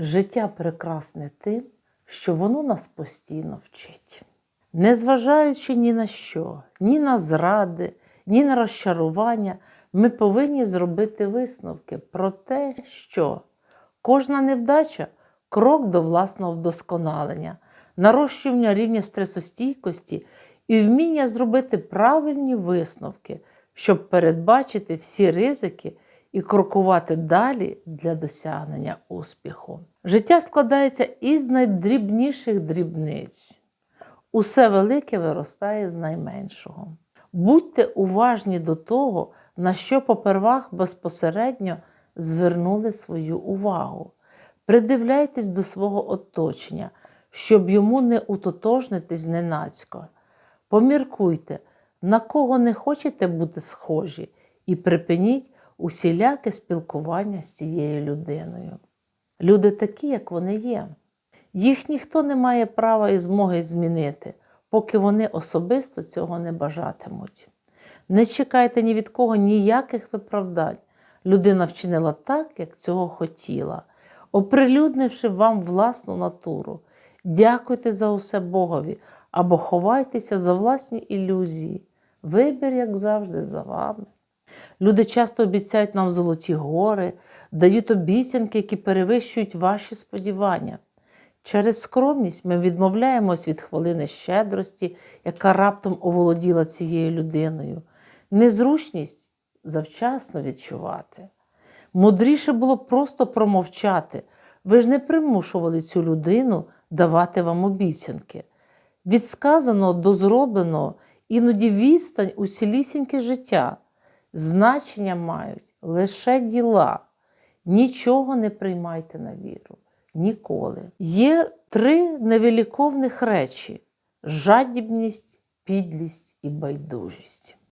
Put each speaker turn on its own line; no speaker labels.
Життя прекрасне тим, що воно нас постійно вчить. Незважаючи ні на що, ні на зради, ні на розчарування, ми повинні зробити висновки про те, що кожна невдача крок до власного вдосконалення, нарощування рівня стресостійкості і вміння зробити правильні висновки, щоб передбачити всі ризики і крокувати далі для досягнення успіху. Життя складається із найдрібніших дрібниць. Усе велике виростає з найменшого. Будьте уважні до того, на що попервах безпосередньо звернули свою увагу. Придивляйтесь до свого оточення, щоб йому не утотожнитись зненацько. Поміркуйте, на кого не хочете бути схожі, і припиніть усіляке спілкування з цією людиною. Люди такі, як вони є. Їх ніхто не має права і змоги змінити, поки вони особисто цього не бажатимуть. Не чекайте ні від кого ніяких виправдань. Людина вчинила так, як цього хотіла, оприлюднивши вам власну натуру. Дякуйте за усе Богові або ховайтеся за власні ілюзії. Вибір, як завжди, за вами. Люди часто обіцяють нам золоті гори, дають обіцянки, які перевищують ваші сподівання. Через скромність ми відмовляємось від хвилини щедрості, яка раптом оволоділа цією людиною. Незручність завчасно відчувати. Мудріше було просто промовчати. Ви ж не примушували цю людину давати вам обіцянки. Від сказаного до зробленого іноді відстань у цілісіньке життя. Значення мають лише діла. Нічого не приймайте на віру. Ніколи. Є три невеликовних речі: жадібність, підлість і байдужість.